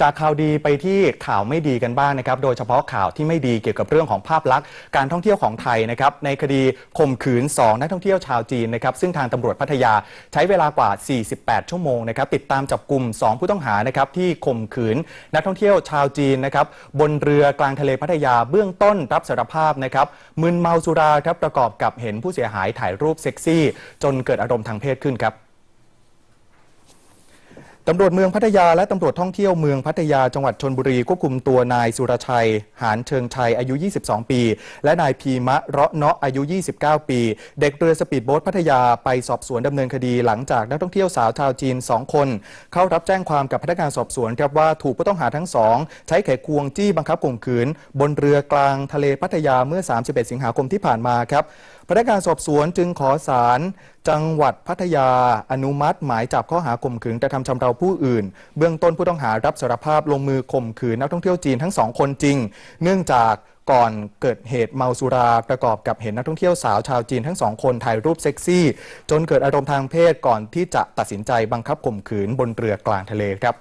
จากข่าวดีไปที่ข่าวไม่ดีกันบ้างนะครับ โดยเฉพาะข่าวที่ไม่ดีเกี่ยวกับเรื่องของภาพลักษณ์การท่องเที่ยวของไทยนะครับ ในคดีข่มขืน 2 นักท่องเที่ยวชาวจีนนะครับ ซึ่งทางตำรวจพัทยาใช้เวลากว่า 48 ชั่วโมงนะครับ ติดตามจับกลุ่ม 2 ผู้ต้องหานะครับที่ข่มขืนนักท่องเที่ยวชาวจีนนะครับบนเรือกลางทะเลพัทยาเบื้องต้นรับสารภาพนะครับมึนเมาสุราครับประกอบกับเห็นผู้เสียหายถ่ายรูปเซ็กซี่ จนเกิดอารมณ์ทางเพศขึ้นครับ ตำรวจเมืองพัทยาและตำรวจท่องเที่ยวเมืองพัทยาจังหวัดชนบุรีควบคุมตัวนายสุรชัย หานเชิงชัยอายุ 22 ปี และนายพีมะเราะเนาะอายุ 29 ปี เด็กเรือสปีดโบ๊ทพัทยาไปสอบสวนดำเนินคดีหลังจากนักท่องเที่ยวสาวชาวจีน 2 คน เข้ารับแจ้งความกับพนักงานสอบสวนครับว่าถูกผู้ต้องหาทั้งสองใช้ไขควงจี้บังคับข่มขืน บนเรือ กลางทะเลพัทยาเมื่อ 31 สิงหาคมที่ผ่านมาครับพนักงานสอบสวนจึงขอศาลจังหวัดพัทยา อนุมัติ หมายจับข้อหาข่มขืนกระทำชำเราผู้อื่น เบื้องต้นผู้ต้องหารับสารภาพลงมือข่มขืนนักท่องเที่ยวจีนทั้งสองคนจริง เนื่องจากก่อนเกิดเหตุเมาสุราประกอบกับเห็นนักท่องเที่ยวสาวชาวจีนทั้งสองคนถ่ายรูปเซ็กซี่ จนเกิดอารมณ์ทางเพศก่อนที่จะตัดสินใจบังคับข่มขืนบนเรือกลางทะเลครับ